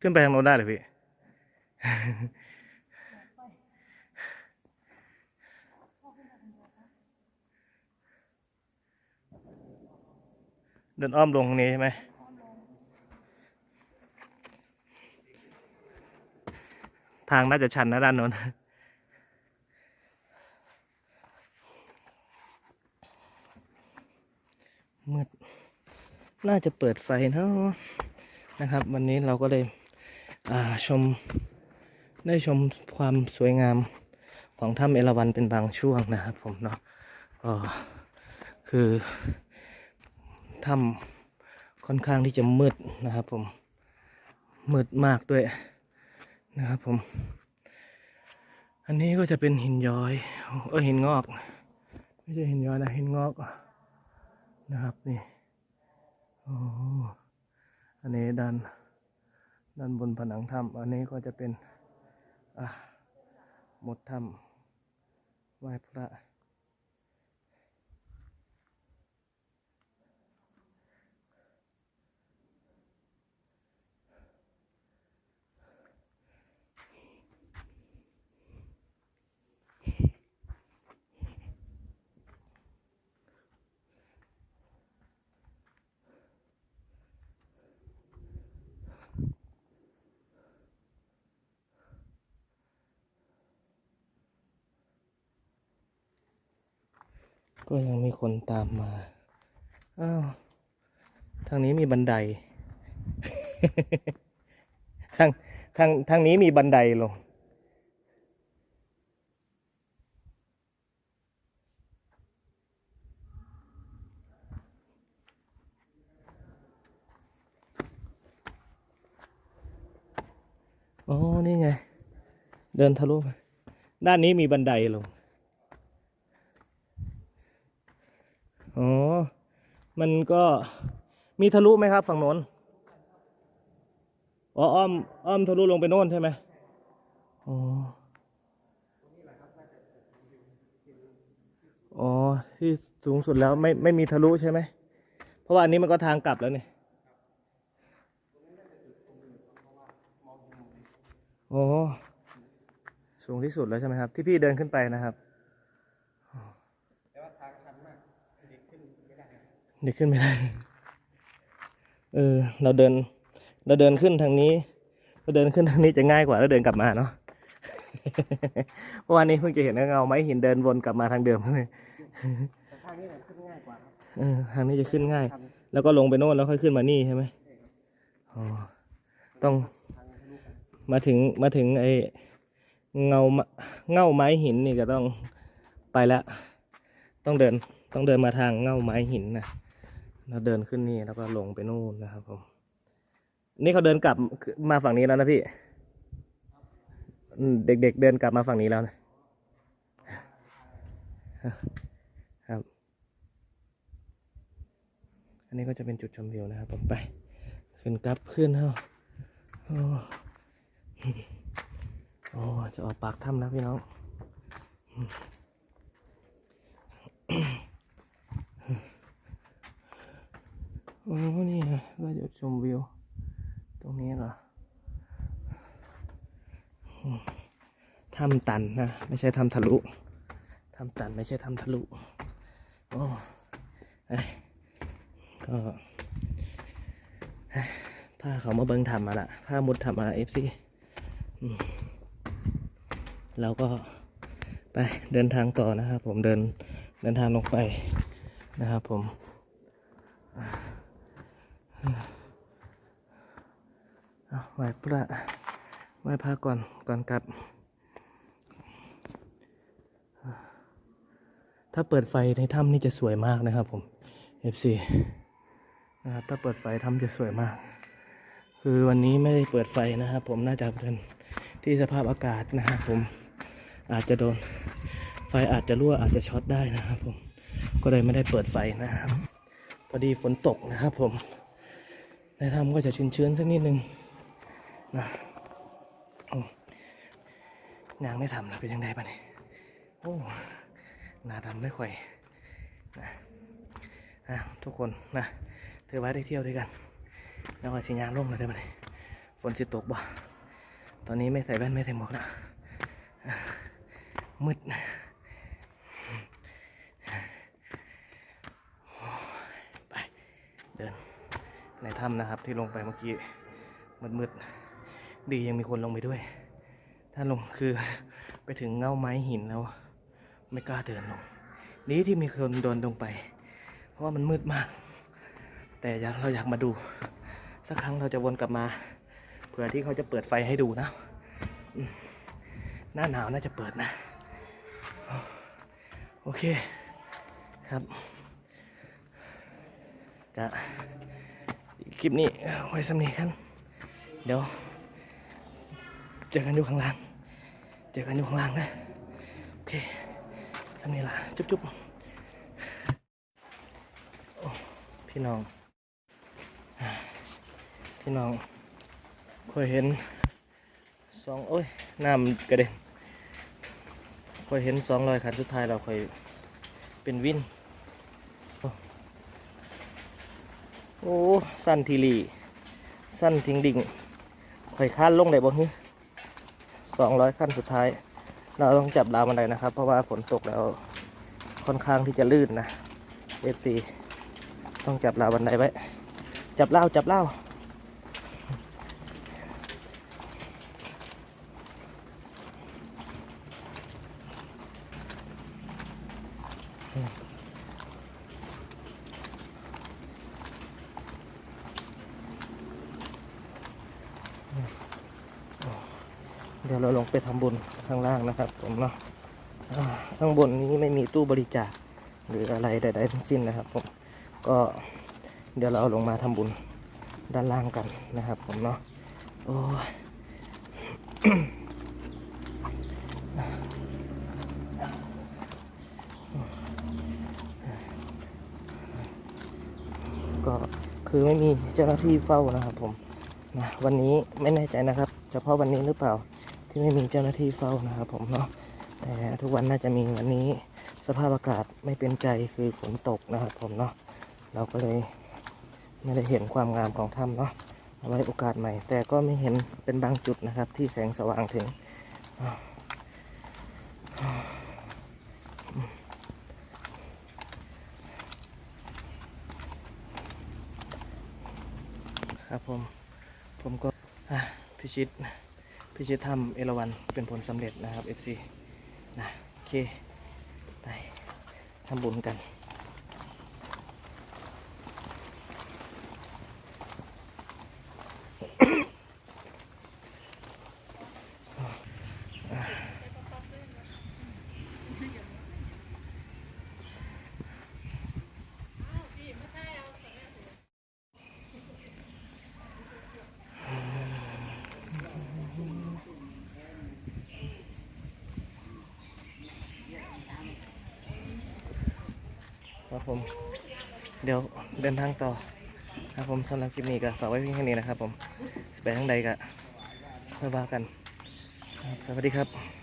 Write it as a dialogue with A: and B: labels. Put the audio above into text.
A: ขึ้นไปทางโน้นได้เลยพี่ เดินอ้อมลงตรงนี้ใช่ไหมทางน่าจะชันนะด้านโน้นมืด น่าจะเปิดไฟเนาะนะครับ วันนี้เราก็เลย ชมได้ชมความสวยงามของถ้ำเอราวัณเป็นบางช่วงนะครับผมเนาะก็คือถ้ำค่อนข้างที่จะมืดนะครับผม มืดมากด้วยนะครับผม อันนี้ก็จะเป็นหินย้อย เออหินงอก ไม่ใช่หินย้อยนะหินงอกนะครับนี่โอ้อันนี้ด้าน ด้านบนผนังถ้ำอันนี้ก็จะเป็นอะหมดถ้ำไหว้พระ ก็ยังมีคนตามมา อ้าว ทางนี้มีบันได ทางทางทางนี้มีบันไดลง อ๋อ นี่ไง เดินทะลุมาด้านนี้มีบันไดลง อ๋อ มันก็มีทะลุไหมครับ ฝั่งโน้น อ๋ออ้อมอ้อมทะลุลงไปโน่นใช่ไหมอ๋ออ๋อที่สูงสุดแล้วไม่ไม่มีทะลุใช่ไหม เพราะว่าอันนี้มันก็ทางกลับแล้วนี่อ๋อสูงที่สุดแล้วใช่ไหมครับ ที่พี่เดินขึ้นไปนะครับ เด็กขึ้นไม่ได้ เออ เราเดิน เราเดินขึ้นทางนี้ เราเดินขึ้นทางนี้จะง่ายกว่าแล้วเดินกลับมาเนาะเพราะวันนี้เพิ่งจะเห็นเงาไม้หินเดินวนกลับมาทางเดิมเลย
B: ทางนี้มันขึ้นง่ายกว่า
A: เออทางนี้จะขึ้นง่าย แล้วก็ลงไปโน่นแล้วค่อยขึ้นมานี่ใช่ไหมอ๋อ ต้อง มาถึงมาถึงไอเงาเงาไม้หินนี่ก็ต้องไปแล้วต้องเดินต้องเดินมาทางเงาไม้หินนะ แล้วเดินขึ้นนี่แล้วก็ลงไปนู่นนะครับผม นี่เขาเดินกลับมาฝั่งนี้แล้วนะพี่ เด็กๆเดินกลับมาฝั่งนี้แล้วนะครับ อันนี้ก็จะเป็นจุดชมวิวนะครับผมไป ขึ้นกลับขึ้นเฮ้าโอ้จะออกปากถ้ำนะพี่น้อง โอ้นี่ไงก็จะชมวิว ตรงนี้เหรออืมถ้ำตันนะ ไม่ใช่ถ้ำทะลุถ้ำตันไม่ใช่ถ้ำทะลุโอ้เอ้ก็เอ้าเขามาเบิ้งทำมาละพามุดทำมาละเอฟซีเราก็ไปเดินทางต่อนะครับผมเดินเดินทางลงไปนะครับผม เอาไหว้พระไหว้พระก่อนก่อนกลับ ถ้าเปิดไฟในถ้ำนี่จะสวยมากนะครับผม FC นะครับถ้าเปิดไฟถ้ำจะสวยมาก คือวันนี้ไม่ได้เปิดไฟนะครับผมน่าจะเป็นที่สภาพอากาศนะครับผมอาจจะโดนไฟอาจจะรั่วอาจจะช็อตได้นะครับผมก็เลยไม่ได้เปิดไฟนะครับ พอดีฝนตกนะครับผม ในถ้ำก็จะชื้นๆสักนิดนึงนะอืมงานไม่ทำนะเป็นยังไงบ้างนี่โอ้หน้าดำไม่ค่อยนะอะทุกคนนะถือว่าได้เที่ยวด้วยกัน แล้วก็สิญญาณร่มเลยได้ไหมฝนสิตกบ่ตอนนี้ไม่ใส่แว่นไม่ใส่หมวกแล้วมืดไปเดิน ในถ้ำนะครับ ที่ลงไปเมื่อกี้มืดๆดียังมีคนลงไปด้วย ถ้าลงคือไปถึงเงาไม้หินแล้ว ไม่กล้าเดินลงนี้ที่มีคนโดนลงไป เพราะว่ามันมืดมาก แต่เราอยากมาดู สักครั้งเราจะวนกลับมาเผื่อที่เขาจะเปิดไฟให้ดูนะหน้าหนาวน่าจะเปิดนะ โอเคครับกะ คลิปนี้ไว้สำเนีกัน เดี๋ยว เจอกันอยู่ข้างล่าง เจอกันอยู่ข้างล่างนะ โอเคสำเนีละจุ๊บจุ๊บพี่น้อง พี่น้องเคยเห็นสองโอ้ยน้ำกระเด็นเคยเห็นสองรอยคันสุดท้ายเราเคยเป็นวิน โอ้ โอ้สั้นทีรีสั้นทิ้งดิ่งข่อยค้านลงได้บ่ฮึสองร้อยขั้นสุดท้าย เราต้องจับราวบันไดนะครับ เพราะว่าฝนตกแล้วค่อนข้างที่จะลื่นนะเอฟซีต้องจับราวบันไดไว้ จับเล่าจับเล่า เดี๋ยวเราลงไปทำบุญข้างล่างนะครับ ผมเนาะข้างบนนี้ไม่มีตู้บริจาคหรืออะไรใดๆทั้งสิ้นนะครับ ผมก็เดี๋ยวเราลงมาทำบุญด้านล่างกันนะครับ ผมเนาะโอ้ยก็คือไม่มีเจ้าหน้าที่เฝ้านะครับ ผมนะวันนี้ไม่แน่ใจนะครับ เฉพาะวันนี้หรือเปล่า ที่ไม่มีเจ้าหน้าที่เฝ้านะครับผมเนาะแต่ทุกวันน่าจะมีวันนี้สภาพอากาศไม่เป็นใจคือฝนตกนะครับผมเนาะเราก็เลยไม่ได้เห็นความงามของถ้ำเนาะเอาไว้โอกาสใหม่ แต่ก็ไม่เห็นเป็นบางจุดนะครับ ที่แสงสว่างถึงครับผม ผมก็อะพิชิต พิชิตถ้ำเอราวันเป็นผลสำเร็จนะครับ FC นะโอเค ไปทำบุญกัน ครับผม เดี๋ยวเดินทางต่อครับผมสำหรับคลิปนี้ก็ฝากไว้เพียงแค่นี้นะครับผมสไปทางใดก็ค่อยว่ากันครับสวัสดีครับ